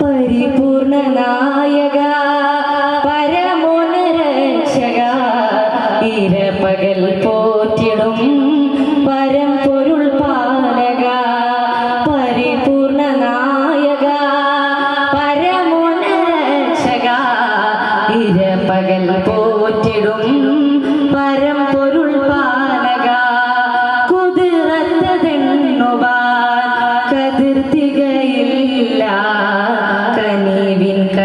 പരിപൂർണനായക പരമോനരക്ഷക ഇരപകൽ പോറ്റിടും.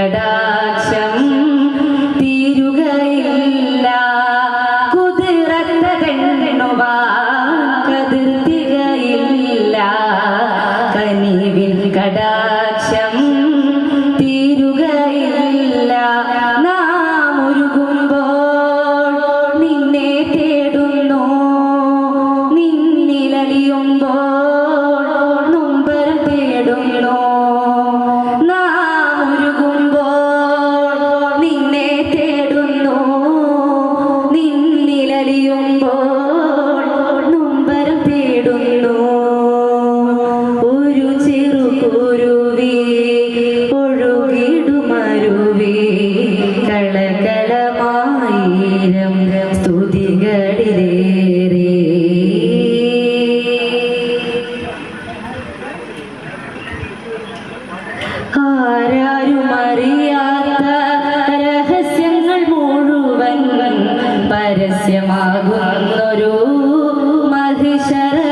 கடா shara